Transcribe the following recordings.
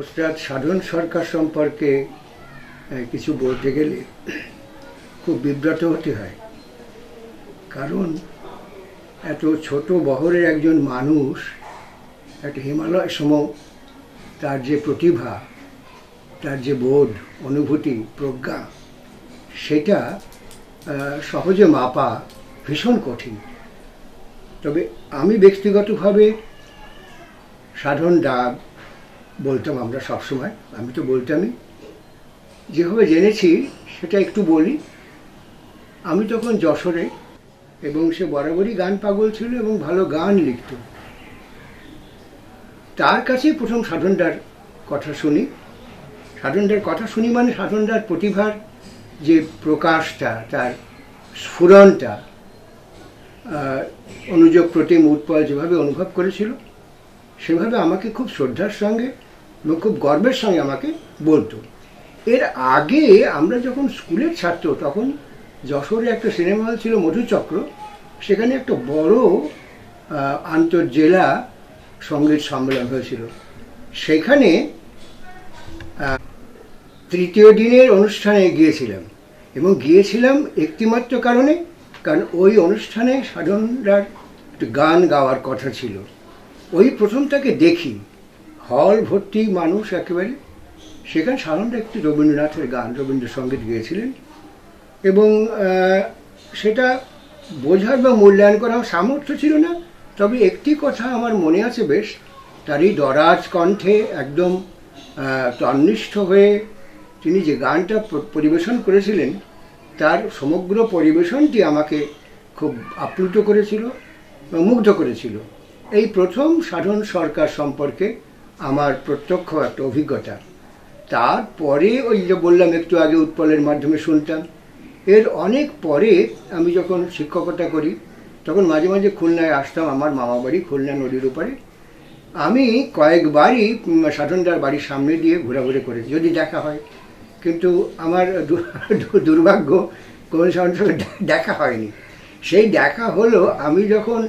ওস্তাদ সাধন সরকার সম্পর্কে কিছু বলতে গেলে খুব বিব্রত হতে হয়। কারণ এত ছোট বহরের একজন মানুষ একটা হিমালয় সম, তার যে প্রতিভা, তার যে বোধ, অনুভূতি, প্রজ্ঞা, সেটা সহজে মাপা ভীষণ কঠিন। তবে আমি ব্যক্তিগতভাবে সাধন ডাব বলতাম আমরা সবসময়, আমি তো বলতামই। যেভাবে জেনেছি, সেটা একটু বলি। আমি তখন যশোরে এবং সে বরাবরই গান পাগল ছিল এবং ভালো গান লিখত। তার কাছেই প্রথম সাধনটার কথা শুনি। সাধনটার কথা শুনি মানে সাধনটার প্রতিভার যে প্রকাশটা তার স্ফুরণটা অনুযোগ প্রতিম উৎপল যেভাবে অনুভব করেছিল, সেভাবে আমাকে খুব শ্রদ্ধার সঙ্গে এবং খুব গর্বের সঙ্গে আমাকে বলতো। এর আগে আমরা যখন স্কুলের ছাত্র, তখন যশোরে একটা সিনেমা হল ছিল মধুচক্র সেখানে একটা বড় আন্তর্জেলা সংগীত সম্মেলন হয়েছিল। সেখানে তৃতীয় দিনের অনুষ্ঠানে গিয়েছিলাম এবং গিয়েছিলাম একটিমাত্র কারণে, কারণ ওই অনুষ্ঠানে সাধনরার গান গাওয়ার কথা ছিল। ওই প্রথম তাকে দেখি। হল ভর্তি মানুষ একেবারে। সেখানে সাধারণত একটি রবীন্দ্রনাথের গান রবীন্দ্রসঙ্গীত গিয়েছিলেন। এবং সেটা বোঝার বা মূল্যায়ন করার সামর্থ্য ছিল না। তবে একটি কথা আমার মনে আছে বেশ, তারই দরাজ কণ্ঠে একদম তন্নিষ্ঠ হয়ে তিনি যে গানটা পরিবেশন করেছিলেন, তার সমগ্র পরিবেশনটি আমাকে খুব আপ্লুত করেছিল মুগ্ধ করেছিল। এই প্রথম সাধন সরকার সম্পর্কে আমার প্রত্যক্ষ একটা অভিজ্ঞতা। তারপরে ওই যে বললাম, একটু আগে উৎপলের মাধ্যমে শুনতাম। এর অনেক পরে আমি যখন শিক্ষকতা করি, তখন মাঝে মাঝে খুলনায় আসতাম, আমার মামা বাড়ি খুলনা নদীর উপরে আমি কয়েকবারই সাধনদার বাড়ির সামনে দিয়ে ঘোরাঘুরি করেছি, যদি দেখা হয়। কিন্তু আমার দুর্ভাগ্য, কোনো সঙ্গে দেখা হয়নি। সেই দেখা হলো, আমি যখন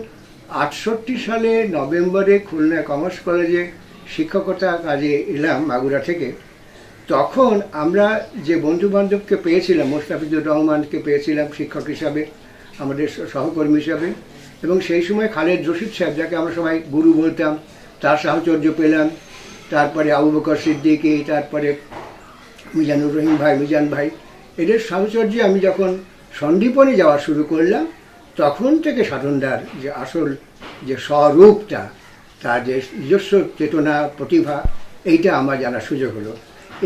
আটষট্টি সালে নভেম্বরে খুলনা কমার্স কলেজে শিক্ষকতা কাজে এলাম মাগুরা থেকে, তখন আমরা যে বন্ধু বান্ধবকে পেয়েছিলাম মোস্তাফিজুর রহমানকে পেয়েছিলাম শিক্ষক হিসাবে, আমাদের সহকর্মী হিসাবে, এবং সেই সময় খালেদ রশিদ সাহেব, যাকে আমরা সবাই গুরু বলতাম, তার সাহচর্য পেলাম, তারপরে আবু বকর সিদ্দিকী, তারপরে মিজানুর রহিম ভাই, মিজান ভাই, এদের সাহচর্যে আমি যখন সন্দীপনে যাওয়া শুরু করলাম, তখন থেকে সাধনদার যে আসল যে স্বরূপটা তার যে নিজস্ব চেতনা, প্রতিভা, এইটা আমার জানার সুযোগ হলো।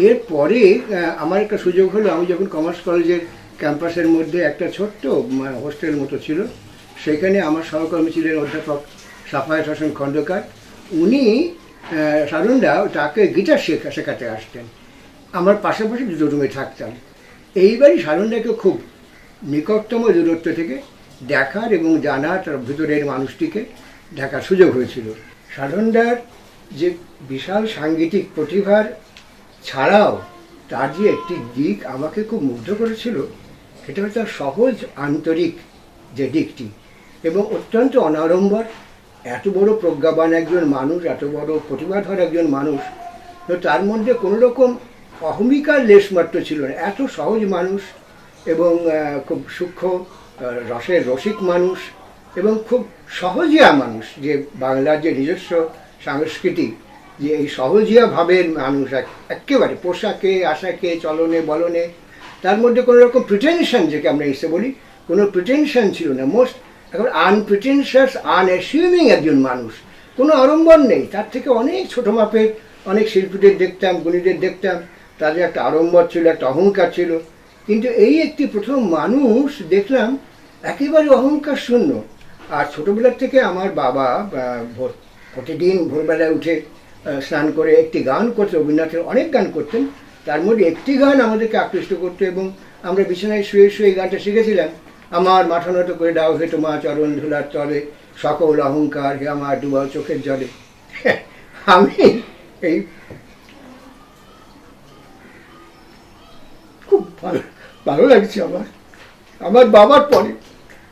এরপরে আমার একটা সুযোগ হলো, আমি যখন কমার্স কলেজের ক্যাম্পাসের মধ্যে একটা ছোট্ট হোস্টেল মতো ছিল, সেখানে আমার সহকর্মী ছিলেন অধ্যাপক সাফায়াত হোসেন খন্দকার। উনি সাধনদা তাকে গিটার শেখা, শেখাতে আসতেন। আমার পাশাপাশি দুটো রুমে থাকতাম। এইবারই সাধনদাকে খুব নিকটতম দূরত্ব থেকে দেখার এবং জানার তার ভিতরের মানুষটিকে দেখার সুযোগ হয়েছিল। সাধনদার যে বিশাল সাংগীতিক প্রতিভার ছাড়াও তার যে একটি দিক আমাকে খুব মুগ্ধ করেছিল, সেটা হচ্ছে সহজ আন্তরিক যে দিকটি এবং অত্যন্ত অনাড়ম্বর। এত বড় প্রজ্ঞাবান একজন মানুষ, এত বড় প্রতিভাধর একজন মানুষ, তো তার মধ্যে কোনো রকম অহমিকার লেশমাত্র ছিল না। এত সহজ মানুষ এবং খুব সূক্ষ্ম রসের রসিক মানুষ এবং খুব সহজিয়া মানুষ যে বাংলার যে নিজস্ব সংস্কৃতি যে এই সহজিয়া ভাবের মানুষ এক- একেবারে পোশাকে, আশাকে, চলনে, বলনে, তার মধ্যে কোনো রকম প্রিটেনশন যেকে আমরা এসে বলি, কোনো প্রিটেনশন ছিল না। মোস্ট একেবারে আনপ্রিটেনশাস আনঅ্যাসিউমিং একজন মানুষ। কোনো আড়ম্বর নেই। তার থেকে অনেক ছোট মাপের অনেক শিল্পীদের দেখতাম, গুণীদের দেখতাম। তাদের একটা আড়ম্বর ছিল, একটা অহংকার ছিল। কিন্তু এই একটি প্রথম মানুষ দেখলাম, একেবারে অহংকার শূন্য। আর ছোটবেলার থেকে আমার বাবা প্রতিদিন ভোরবেলায় উঠে স্নান করে একটি গান করতে রবীন্দ্রনাথের অনেক গান করতেন। তার মধ্যে একটি গান আমাদেরকে আকৃষ্ট করতো এবং আমরা বিছানায় শুয়ে শুয়ে এই গানটা শিখেছিলাম। আমার মাথা নত করে দাও হে তোমার চরণ ধুলার তলে, সকল অহংকার হে আমার ডুবাও চোখের জলে। আমি এই খুব ভালো ভালো লাগছে আমার আমার বাবার পরে।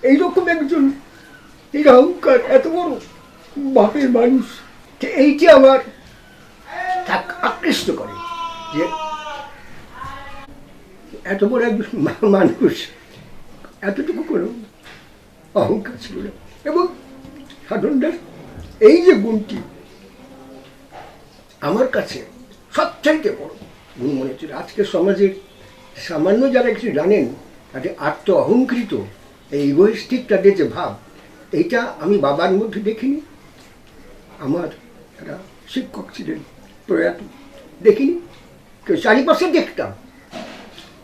এইরকম একজন এই অহংকার এত বড় বাপের মানুষ তো এইটি আমার তাকে আকৃষ্ট করে যে এত বড় একজন মানুষ এতটুকু কোনো অহংকার ছিল না। এবং সাধনদার এই যে গুণটি আমার কাছে সবচাইতে বড় গুণ মনে হচ্ছে আজকের সমাজের সামান্য যারা কিছু জানেন, তাদের আত্ম অহংকৃত এই ইগোইস্টিক তাদের যে ভাব এইটা আমি বাবার মধ্যে দেখিনি। আমার একটা শিক্ষক ছিলেন, প্রয়াত। দেখিনি। কেউ চারিপাশে দেখতাম।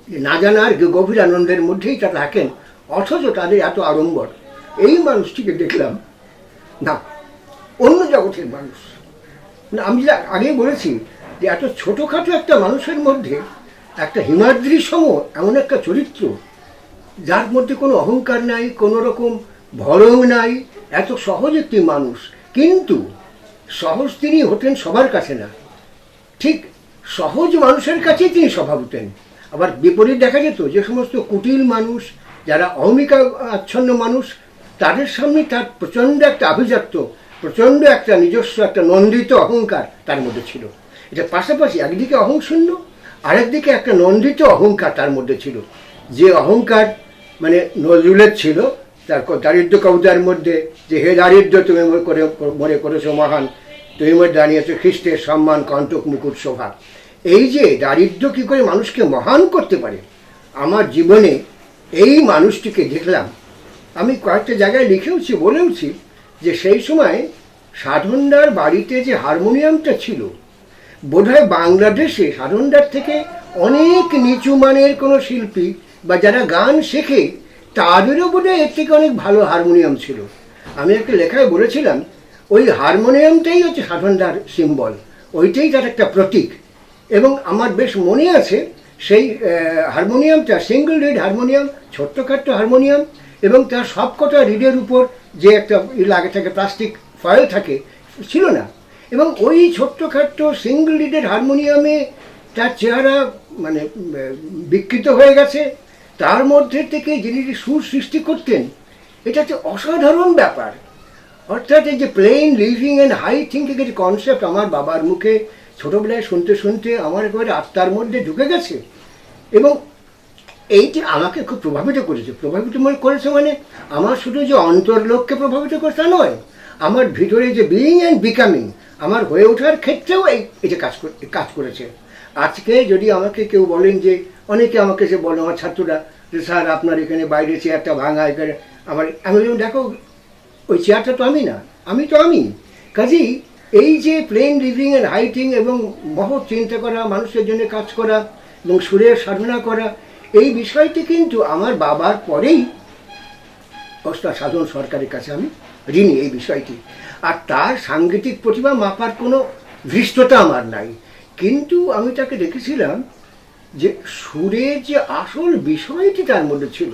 যে না জানার গভীর আনন্দের মধ্যেই তারা থাকেন, অথচ তাদের এত আড়ম্বর। এই মানুষটিকে দেখলাম, না, অন্য জগতের মানুষ। না, আমি যা আগে বলেছি যে এত ছোটোখাটো একটা মানুষের মধ্যে একটা হিমাদ্রি সম এমন একটা চরিত্র, যার মধ্যে কোনো অহংকার নাই, কোনো রকম ভরং নাই, এত সহজ একটি মানুষ। কিন্তু সহজ তিনি হতেন সবার কাছে না। ঠিক সহজ মানুষের কাছেই তিনি স্বভাব হতেন। আবার বিপরীত দেখা যেত যে সমস্ত কুটিল মানুষ, যারা অহমিকা আচ্ছন্ন মানুষ, তাদের সামনে তার প্রচণ্ড একটা আভিজাত্য, প্রচণ্ড একটা নিজস্ব একটা নন্দিত অহংকার তার মধ্যে ছিল। এটা পাশাপাশি একদিকে অহংশূন্য, আরেকদিকে একটা নন্দিত অহংকার তার মধ্যে ছিল। যে অহংকার মানে নজরুলের ছিল তার দারিদ্র কবিতার মধ্যে যে হে দারিদ্র তুমি করে, মনে করেছ মহান, তুমি মনে দাঁড়িয়েছো খ্রিস্টের সম্মান, কণ্টক, মুকুট, শোভা। এই যে দারিদ্র কী করে মানুষকে মহান করতে পারে? আমার জীবনে এই মানুষটিকে দেখলাম। আমি কয়েকটা জায়গায় লিখেওছি, বলেওছি যে সেই সময় সাধনদার বাড়িতে যে হারমোনিয়ামটা ছিল, বোধহয় বাংলাদেশে সাধনদার থেকে অনেক নিচু মানের কোনো শিল্পী বা যারা গান শেখে তাদেরও বোধহয় এর থেকে অনেক ভালো হারমোনিয়াম ছিল। আমি একটা লেখায় বলেছিলাম, ওই হারমোনিয়ামটাই হচ্ছে সাধনদার সিম্বল ওইটাই তার একটা প্রতীক। এবং আমার বেশ মনে আছে সেই হারমোনিয়ামটা সিঙ্গেল রিড হারমোনিয়াম ছোট্ট ছোট্টখাট্ট হারমোনিয়াম এবং তার সবকটা রিডের উপর যে একটা লাগে থাকে প্লাস্টিক ফয়েল থাকে, ছিল না। এবং ওই ছোট্ট ছোট্টখাট্ট সিঙ্গেল রিডের হারমোনিয়ামে তার চেহারা মানে বিকৃত হয়ে গেছে। তার মধ্যে থেকে যিনি সুর সৃষ্টি করতেন, এটা হচ্ছে অসাধারণ ব্যাপার। অর্থাৎ এই যে plain living and high thinking এর কনসেপ্ট আমার বাবার মুখে ছোটোবেলায় শুনতে শুনতে আমার একেবারে আত্মার মধ্যে ঢুকে গেছে। এবং এইটি আমাকে খুব প্রভাবিত করেছে। প্রভাবিত মনে করেছে মানে আমার শুধু যে অন্তর্লোককে প্রভাবিত করেছে তা নয়, আমার ভিতরে যে বিইং অ্যান্ড বিকামিং আমার হয়ে ওঠার ক্ষেত্রেও এই এটা কাজ করে- কাজ করেছে। আজকে যদি আমাকে কেউ বলেন যে অনেকে আমাকে যে বলে আমার ছাত্ররা যে স্যার আপনার এখানে বাইরে চেয়ারটা ভাঙা এখানে আমার আমি বললাম, দেখো ওই চেয়ারটা তো আমি না আমি তো আমি। কাজেই এই যে প্লেন লিভিং এর হাইটিং এবং মহৎ চিন্তা করা মানুষের জন্য কাজ করা এবং সুরের সাধনা করা এই বিষয়টি কিন্তু আমার বাবার পরেই অস্তা সাধন সরকারের কাছে আমি ঋণী এই বিষয়টি। আর তার সাংগীতিক প্রতিভা মাপার কোনো ধৃষ্টতা আমার নাই। কিন্তু আমি তাকে দেখেছিলাম যে সুরের যে আসল বিষয়টি তার মধ্যে ছিল।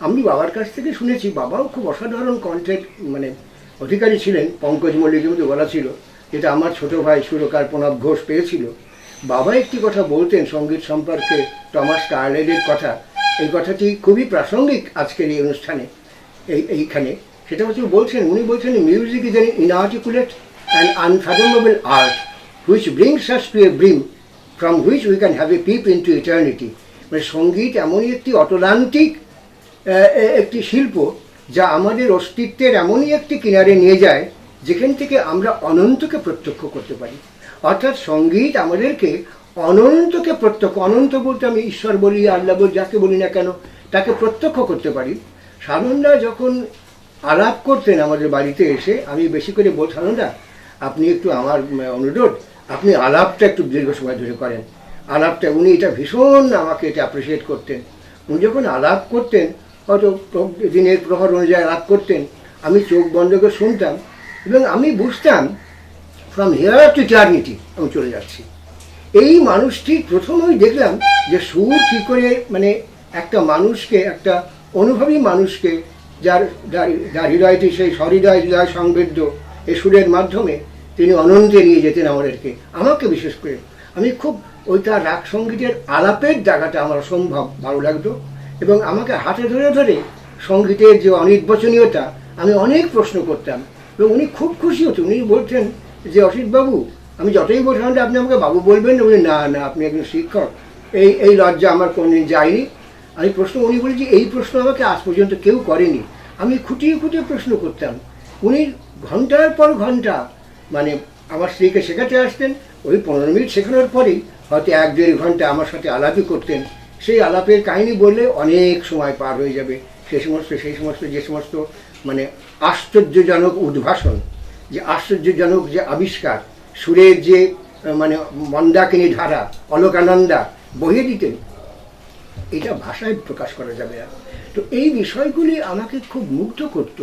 আমি বাবার কাছ থেকে শুনেছি, বাবাও খুব অসাধারণ কণ্ঠের মানে অধিকারী ছিলেন, পঙ্কজ মল্লিকের মধ্যে বলা ছিল, যেটা আমার ছোট ভাই সুরকার প্রণব ঘোষ পেয়েছিল। বাবা একটি কথা বলতেন সংগীত সম্পর্কে, টমাস টার্লেডের কথা। এই কথাটি খুবই প্রাসঙ্গিক আজকের এই অনুষ্ঠানে, এই, এইখানে। সেটা হচ্ছে বলছেন, উনি বলছেন music is an inarticulate and unfathomable art brings us to a brim from which we can have a peep in to eternity মানে সংগীত এমনই একটি এ- একটি শিল্প যা আমাদের অস্তিত্বের এমনই একটি কিনারে নিয়ে যায়, যেখান থেকে আমরা অনন্তকে প্রত্যক্ষ করতে পারি। অর্থাৎ সংগীত আমাদেরকে অনন্তকে প্রত্যক্ষ, অনন্ত বলতে আমি ঈশ্বর বলি, আল্লাহ বলি, যাকে বলি না কেন, তাকে প্রত্যক্ষ করতে পারি। সাধনরা যখন আলাপ করতেন আমাদের বাড়িতে এসে, আমি বেশি করে বল সাধনরা, আপনি একটু আমার অনুরোধ আপনি আলাপটা একটু দীর্ঘ সময় ধরে করেন। আলাপটা উনি এটা ভীষণ আমাকে এটা অ্যাপ্রিসিয়েট করতেন। উনি যখন আলাপ করতেন, হয়তো দিনের প্রহর অনুযায়ী আলাপ করতেন, আমি চোখ বন্ধ করে শুনতাম এবং আমি বুঝতাম ফ্রম হেয়ার টু ইটার্নিটি আমি চলে যাচ্ছি। এই মানুষটি প্রথমেই দেখলাম যে সুর কী করে মানে একটা মানুষকে, একটা অনুভবী মানুষকে যার, যার- হৃদয়টি সেই সহৃদয় হৃদয় সংবেদ্য এই সুরের মাধ্যমে তিনি অনন্তে নিয়ে যেতেন আমাদেরকে। আমাকে বিশেষ করে। আমি খুব ওই তার রাগ সঙ্গীতের আলাপের জায়গাটা আমার অসম্ভব ভালো লাগতো এবং আমাকে হাতে ধরে ধরে সঙ্গীতের যে অনির্বাচনীয়তা, আমি অনেক প্রশ্ন করতাম এবং উনি খুব খুশি হতেন উনি বলতেন যে, অসিতবাবু, আমি যতই বলছিলাম যে আপনি আমাকে বাবু বলবেন? উনি না না, আপনি একজন শিক্ষক। এই এই লজ্জা আমার কোনোদিন যায়নি। আমি প্রশ্ন, উনি বলি যে, এই প্রশ্ন আমাকে আজ পর্যন্ত কেউ করেনি। আমি খুঁটিয়ে খুঁটিয়ে প্রশ্ন করতাম। উনি ঘণ্টার পর ঘণ্টা মানে আমার স্ত্রীকে শেখাতে আসতেন, ওই পনেরো মিনিট শেখানোর পরেই হয়তো এক দেড় ঘণ্টা আমার সাথে আলাপই করতেন। সেই আলাপের কাহিনী বললে অনেক সময় পার হয়ে যাবে। সেই সমস্ত সেই সমস্ত, যে সমস্ত মানে আশ্চর্যজনক উদ্ভাসন, যে আশ্চর্যজনক যে আবিষ্কার, সুরের যে মানে মন্দাকিনী ধারা, অলোকানন্দা, বহিয়ে দিতেন। এটা ভাষায় প্রকাশ করা যাবে না। তো এই বিষয়গুলি আমাকে খুব মুগ্ধ করত।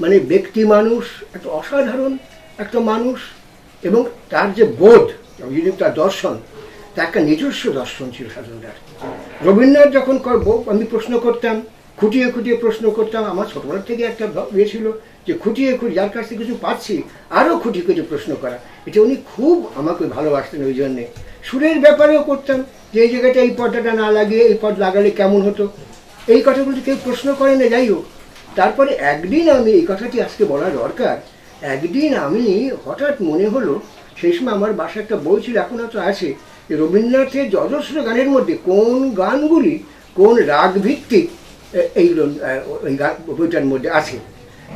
মানে ব্যক্তি মানুষ, একটা অসাধারণ একটা মানুষ এবং তার যে বোধ যদি তার দর্শন, তার একটা নিজস্ব দর্শন ছিল সাধনদার রবীন্দ্রনাথ যখন করব আমি প্রশ্ন করতাম, খুঁটিয়ে খুঁটিয়ে প্রশ্ন করতাম, আমার ছোটবেলার থেকে একটা ইয়ে ছিল যে খুঁটিয়ে খুঁটি যার কাছ থেকে কিছু পাচ্ছি, আরও খুঁটিয়ে খুঁটিয়ে প্রশ্ন করা। এটা উনি খুব আমাকে ভালোবাসতেন ওই জন্যে। সুরের ব্যাপারেও করতাম যে এই জায়গাটা এই পর্দাটা না লাগিয়ে, এই পদ লাগালে কেমন হতো। এই কথাগুলো কেউ প্রশ্ন করে না, যাই হোক। তারপরে একদিন আমি এই কথাটি আজকে বলা দরকার একদিন আমি হঠাৎ মনে হলো, সেই সময় আমার বাসায় একটা বই ছিল এখনও তো আছে রবীন্দ্রনাথের যজস্র গানের মধ্যে কোন গানগুলি, কোন রাগ ভিত্তিক এইগুলো ওই গান বইটার মধ্যে আছে।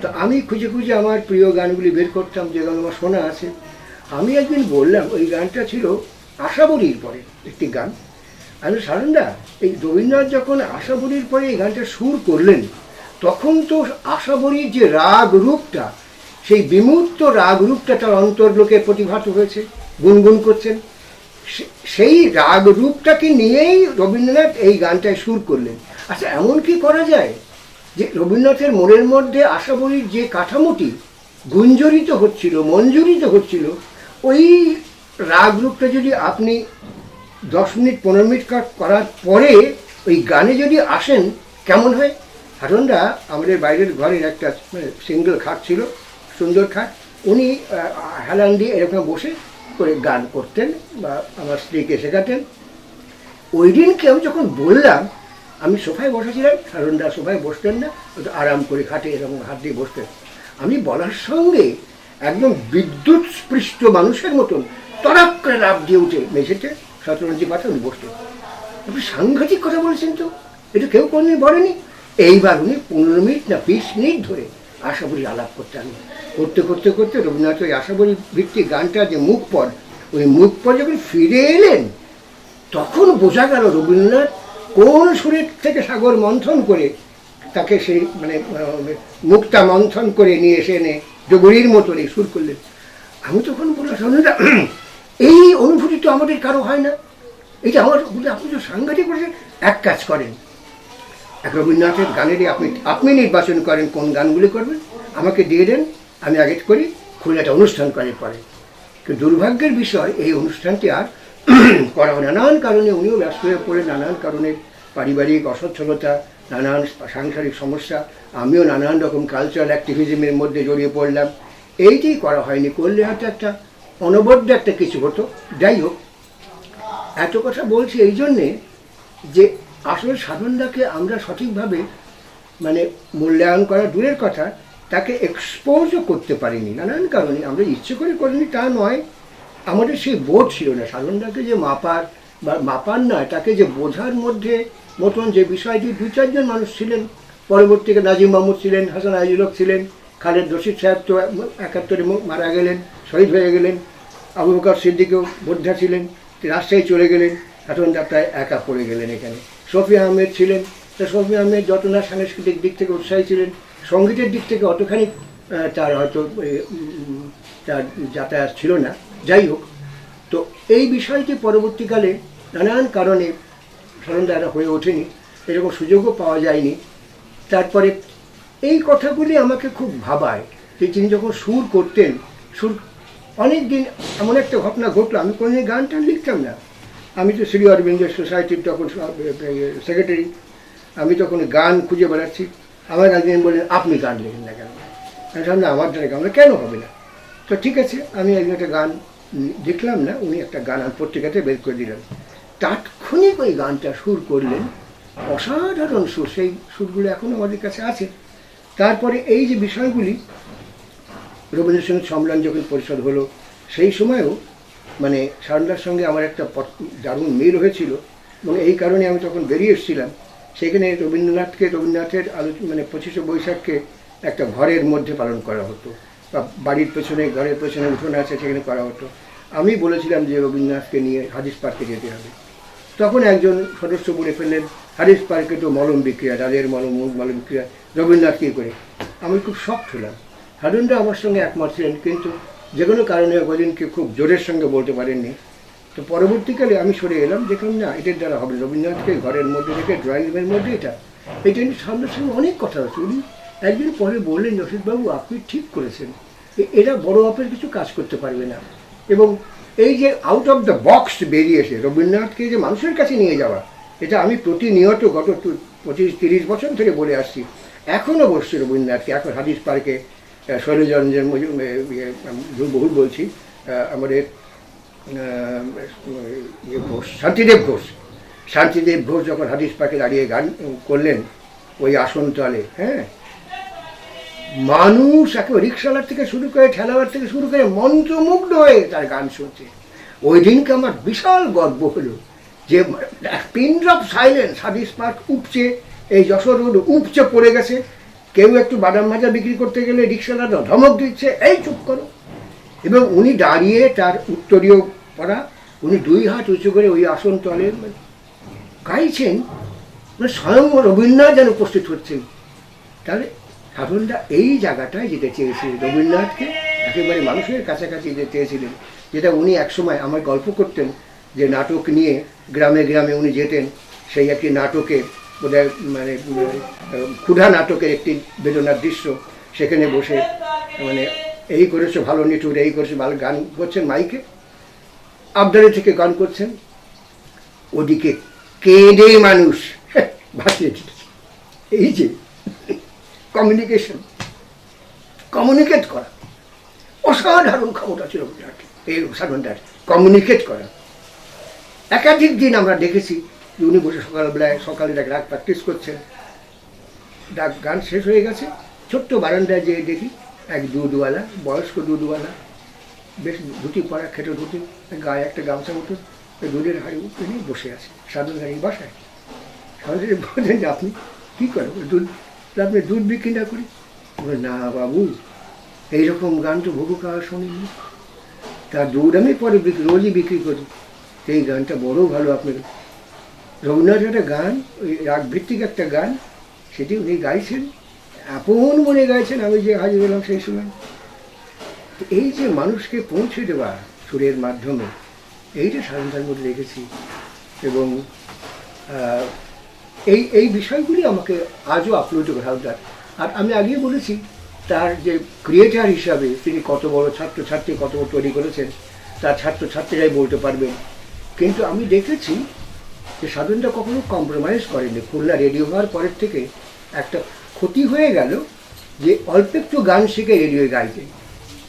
তো আমি খুঁজে খুঁজে আমার প্রিয় গানগুলি বের করতাম, যে গান আমার শোনা আছে। আমি একদিন বললাম, ওই গানটা ছিল আশাবরীর পরে একটি গান। আমি সারন্দা এই রবীন্দ্রনাথ যখন আশাবরীর পরে এই গানটা সুর করলেন, তখন তো আশাবরীর যে রাগ রূপটা সেই বিমূর্ত রাগ রূপটা তার অন্তর্লোকে প্রতিভাত হয়েছে, গুনগুন করছেন। সেই রাগ রূপটাকে নিয়েই রবীন্দ্রনাথ এই গানটায় সুর করলেন। আচ্ছা এমন কি করা যায় যে রবীন্দ্রনাথের মনের মধ্যে আশাবরীর যে কাঠামোটি গুঞ্জরিত হচ্ছিল, মঞ্জুরিত হচ্ছিল, ওই রাগ রূপটা যদি আপনি দশ মিনিট, পনেরো মিনিট করার পরে ওই গানে যদি আসেন, কেমন হয়? হারনদা আমাদের বাইরের ঘরের একটা সিঙ্গেল খাট ছিল। সুন্দর খাট উনি হেলান দিয়ে এরকম বসে করে গান করতেন বা আমার স্ত্রীকে শেখাতেন। ওই দিনকে আমি যখন বললাম, আমি সোফায় বসেছিলাম, সারণদা সোফায় বসতেন না আরাম করে খাটে এরকম হাত দিয়ে বসতেন। আমি বলার সঙ্গে একদম বিদ্যুৎ স্পৃষ্ট মানুষের মতন তরাক করে লাভ দিয়ে উঠে মেঝেতে শতরঞ্জি পাতা উনি বসতেন। আপনি সাংঘাতিক কথা বলেছেন তো, এটা কেউ কোনোদিন বলেনি? এইবার উনি পনেরো মিনিট না বিশ মিনিট ধরে আশাবরী আলাপ করতেন করতে করতে করতে রবীন্দ্রনাথ ওই আশাবরী ভিত্তিক গানটা যে মুখ পর ওই মুখ পর যখন ফিরে এলেন, তখন বোঝা গেল রবীন্দ্রনাথ কোন সুরের থেকে সাগর মন্থন করে তাকে সেই মানে মুক্তা মন্থন করে নিয়ে এসে এনে ডগরির মতন এই সুর করলেন। আমি তখন বললাম রবীন্দ্রনাথ এই অনুভূতি তো আমাদের কারও হয় না। এটা আমার আপনি তো সাংঘাতিক করেছেন এক কাজ করেন। এক রবীন্দ্রনাথের গানেরই আপনি আপনি নির্বাচন করেন, কোন গানগুলি করবেন? আমাকে দিয়ে দেন, আমি আগে করি খুলে একটা অনুষ্ঠান করে পরে। কিন্তু দুর্ভাগ্যের বিষয়, এই অনুষ্ঠানটি আর করা নানান কারণে উনিও ব্যস্ত হয়ে পড়ে, নানান কারণে পারিবারিক অসচ্ছলতা, নানান সাংসারিক সমস্যা, আমিও নানান রকম কালচারাল অ্যাক্টিভিজমের মধ্যে জড়িয়ে পড়লাম। এইটি করা হয়নি, করলে হয়তো একটা অনবদ্য একটা কিছু হতো। যাই হোক, এত কথা বলছি এই জন্যে যে আসলে সাধনদাকে আমরা সঠিকভাবে মানে মূল্যায়ন করা দূরের কথা, তাকে এক্সপোজও করতে পারিনি। নানান কারণে আমরা ইচ্ছে করে করিনি, তা নয়, আমাদের সেই বোধ ছিল না। সাধনদাকে যে মাপার বা মাপার নয়, তাকে যে বোঝার মধ্যে মতন যে বিষয়টি দুই চারজন মানুষ ছিলেন পরবর্তীকে নাজিম মাহমুদ ছিলেন, হাসান আইজুলক ছিলেন, খালেদ রশিদ সাহেব তো একাত্তরে মারা গেলেন, শহীদ হয়ে গেলেন, আবু বকর সিদ্দিকেও বোদ্ধা ছিলেন রাজশাহী চলে গেলেন এখন প্রায় একা পড়ে গেলেন এখানে। শফি আহমেদ ছিলেন। তা শফি আহমেদ যত না সাংস্কৃতিক দিক থেকে উৎসাহী ছিলেন, সঙ্গীতের দিক থেকে অতখানি তার হয়তো তার যাতায়াত ছিল না। যাই হোক, তো এই বিষয়টি পরবর্তীকালে নানান কারণে সরন্দারা হয়ে ওঠেনি, এরকম সুযোগও পাওয়া যায়নি। তারপরে এই কথাগুলি আমাকে খুব ভাবায় যে তিনি যখন সুর করতেন, সুর অনেক দিন এমন একটা ঘটনা ঘটলো, আমি কোনোদিন গান টান লিখতাম না। আমি তো শ্রী অরবিন্দ সোসাইটির তখন সেক্রেটারি আমি তখন গান খুঁজে বেড়াচ্ছি। আমার একদিন বললেন আপনি গান লেখেন না কেন? আমি বললাম, না আমার দ্বারা গান কেন হবে না? তো ঠিক আছে আমি একদিন একটা গান দেখলাম না উনি একটা গান আমার পত্রিকাতে বের করে দিলেন। তাৎক্ষণিক ওই গানটা সুর করলেন। অসাধারণ সুর সেই সুরগুলো এখনও আমাদের কাছে আছে। তারপরে এই যে বিষয়গুলি রবীন্দ্রসঙ্গীত সম্মেলন যখন পরিষদ হলো সেই সময়ও মানে সারদার সঙ্গে আমার একটা দারুণ মিল হয়েছিল। এবং এই কারণে আমি তখন বেরিয়ে এসেছিলাম। সেখানে রবীন্দ্রনাথকে, রবীন্দ্রনাথের আলোচনা মানে পঁচিশে বৈশাখকে একটা ঘরের মধ্যে পালন করা হতো। বা বাড়ির পেছনে, ঘরের পেছনে উঠোন আছে, সেখানে করা হতো। আমি বলেছিলাম যে রবীন্দ্রনাথকে নিয়ে হাদিস পার্কে যেতে হবে। তখন একজন সদস্য বলে ফেললেন হারিস পার্কে তো মলম বিক্রিয়া রাজের মলম মলম বিক্রিয়া, রবীন্দ্রনাথ কী করে? আমি খুব শখ হলাম। হারুনরা আমার সঙ্গে একমত ছিলেন, কিন্তু যে কোনো কারণে ওদিনকে খুব জোরের সঙ্গে বলতে পারেননি। তো পরবর্তীকালে আমি সরে এলাম দেখলাম না এটার দ্বারা হবে রবীন্দ্রনাথকে ঘরের মধ্যে রেখে ড্রয়িং রুমের মধ্যে এটা এটা নিয়ে সামনের সঙ্গে অনেক কথা হচ্ছে উনি একদিন পরে বললেন যশোদবাবু আপনি ঠিক করেছেন। এরা বড় মাপের কিছু কাজ করতে পারবে না। এবং এই যে আউট অফ দ্য বক্স বেরিয়েছে রবীন্দ্রনাথকে যে মানুষের কাছে নিয়ে যাওয়া, এটা আমি প্রতিনিয়ত গত পঁচিশ, তিরিশ বছর ধরে বলে আসছি। এখনও বসছি রবীন্দ্রনাথকে, এখন হাদিস পার্কে শৈলজরঞ্জন ইয়ে, বহু বলছি আমাদের ঘোষ শান্তিদেব ঘোষ। শান্তিদেব ঘোষ যখন হাদিস পার্কে দাঁড়িয়ে গান করলেন ওই আসন তলে হ্যাঁ? মানুষ একেবারে রিক্সাওয়ালার থেকে শুরু করে ঠেলাওয়ার থেকে শুরু করে মন্ত্রমুগ্ধ হয়ে তার গান শুনছে। ওই দিনকে আমার বিশাল গর্ব হলো যে pin drop silence Hadis Park উপচে এই যশোর রোড উপচে পড়ে গেছে। কেউ একটু বাদাম ভাজা বিক্রি করতে গেলে রিক্সাওয়ালা ধমক দিচ্ছে, এই চুপ করো। এবং উনি দাঁড়িয়ে তার উত্তরীয় পড়া উনি দুই হাত উঁচু করে ওই আসন তলে গাইছেন মানে স্বয়ং রবীন্দ্রনাথ যেন উপস্থিত হচ্ছেন। তাহলে সাধনটা এই জায়গাটায় যেতে চেয়েছিলেন, রবীন্দ্রনাথকে একেবারে মানুষের কাছাকাছি যেতে চেয়েছিলেন, যেটা উনি একসময় আমার গল্প করতেন, যে নাটক নিয়ে গ্রামে গ্রামে উনি যেতেন, সেই একটি নাটকে মানে ক্ষুধা নাটকের একটি বেদনার দৃশ্য। সেখানে বসে মানে এই করেছে ভালো নিঠুর, এই করেছে ভালো গান করছেন মাইকে। আবদারে থেকে গান করছেন। ওদিকে কেঁদে মানুষ। ভাসিয়ে দিচ্ছে এই যে কমিউনিকেশন কমিউনিকেট করা। অসাধারণ ক্ষমতা ছিল এই সাধনটার কমিউনিকেট করা। একাধিক দিন আমরা দেখেছি যে উনি বসে সকালবেলায় সকালে ডাক রাগ প্র্যাকটিস করছেন। ডাক গান শেষ হয়ে গেছে। ছোট্ট বারান্দায় যেয়ে দেখি এক দুধওয়ালা বয়স্ক দুধওয়ালা। বেশ ধুতি পরা খেটো ধুতি গায়ে একটা গামছা মতো দুধের হাড়ি উঠে নিয়ে বসে আছে। সাধন গাড়ি বাসায়। সাধন বলছেন যে আপনি কী করেন? দুধ আপনি দুধ বিক্রি না করি? বলে, না বাবু এইরকম গান তো বহু কাল শুনিনি। তার দুধ আমি পরে বিক্রি রোজই বিক্রি করি। এই গানটা বড় ভালো আপনার রবীন্দ্রনাথ একটা গান, ওই রাগ ভিত্তিক একটা গান, সেটি উনি গাইছেন, আপন মনে গাইছেন, আমি যে হাজির হলাম সেই সময়। এই যে মানুষকে পৌঁছে দেওয়া সুরের মাধ্যমে, এইটা সাধনতার মধ্যে রেখেছি। এবং এই এই বিষয়গুলি আমাকে আজও আপ্লুত করে হালদার আর আমি আগেই বলেছি, তার যে ক্রিয়েটার হিসাবে তিনি কত বড় ছাত্রছাত্রী, কত বড় তৈরি করেছেন, তার ছাত্রছাত্রীরাই বলতে পারবেন। কিন্তু আমি দেখেছি যে সাধনটা কখনো কম্প্রোমাইজ করেনি। খুলনা রেডিও হওয়ার পরের থেকে একটা ক্ষতি হয়ে গেল যে অল্প একটু গান শিখে রেডিওয়ে গাইতে।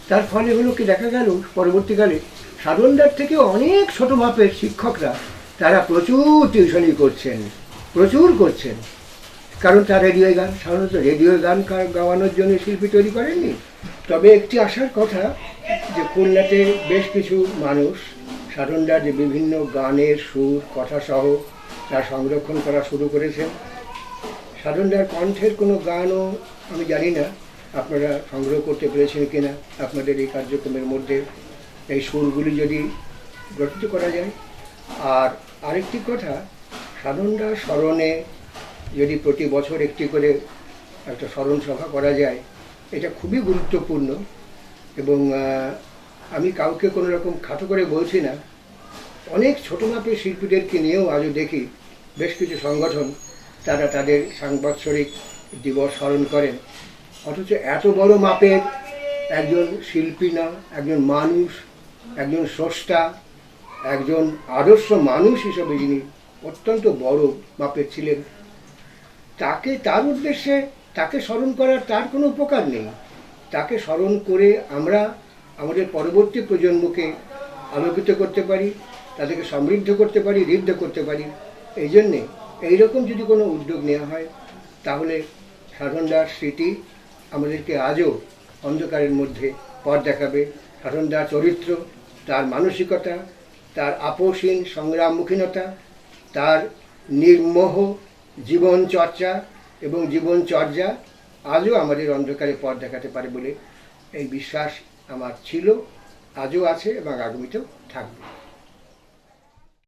তার ফলে হলো কি দেখা গেল, পরবর্তীকালে সাধনদার থেকে অনেক ছোট মাপের শিক্ষকরা তারা প্রচুর টিউশনি করছেন, প্রচুর করছেন। কারণ তার রেডিও গান, সাধারণত রেডিও গান গাওয়ানোর জন্য শিল্পী তৈরি করেননি। তবে একটি আসার কথা যে খুলনাতে বেশ কিছু মানুষ সাধনদার যে বিভিন্ন গানের সুর কথা সহ তা সংরক্ষণ করা শুরু করেছেন সাধনদার কণ্ঠের কোনো গানও আমি জানি না, আপনারা সংগ্রহ করতে পেরেছেন কিনা আপনাদের এই কার্যক্রমের মধ্যে। এই সুরগুলি যদি গঠিত করা যায়। আর আরেকটি কথা সাধনদার স্মরণে যদি প্রতি বছর একটি করে একটা স্মরণ সভা করা যায়, এটা খুবই গুরুত্বপূর্ণ এবং আমি কাউকে কোনো রকম খাটো করে বলছি না। অনেক ছোটো মাপের শিল্পীদেরকে নিয়েও আজও দেখি বেশ কিছু সংগঠন তারা তাদের সাংবৎসরিক দিবস স্মরণ করেন। অথচ এত বড় মাপের একজন শিল্পী না, একজন মানুষ, একজন স্রষ্টা, একজন আদর্শ মানুষ হিসেবে যিনি অত্যন্ত বড় মাপের ছিলেন, তাকে তার উদ্দেশ্যে, তাকে স্মরণ করার তার কোনো উপকার নেই। তাকে স্মরণ করে আমরা আমাদের পরবর্তী প্রজন্মকে আলোকিত করতে পারি, তাদেরকে সমৃদ্ধ করতে পারি, ঋদ্ধ করতে পারি। এই জন্যে এইরকম যদি কোনো উদ্যোগ নেওয়া হয়, তাহলে সাধনদার স্মৃতি আমাদেরকে আজও অন্ধকারের মধ্যে পথ দেখাবে। সাধনদার চরিত্র, তার মানসিকতা, তার আপোষহীন সংগ্রামমুখীনতা, তার নির্মোহ জীবন চর্চা এবং জীবনচর্যা আজও আমাদের অন্ধকারে পথ দেখাতে পারে বলে এই বিশ্বাস আমার ছিল আজও আছে এবং আগামীতেও থাকবে।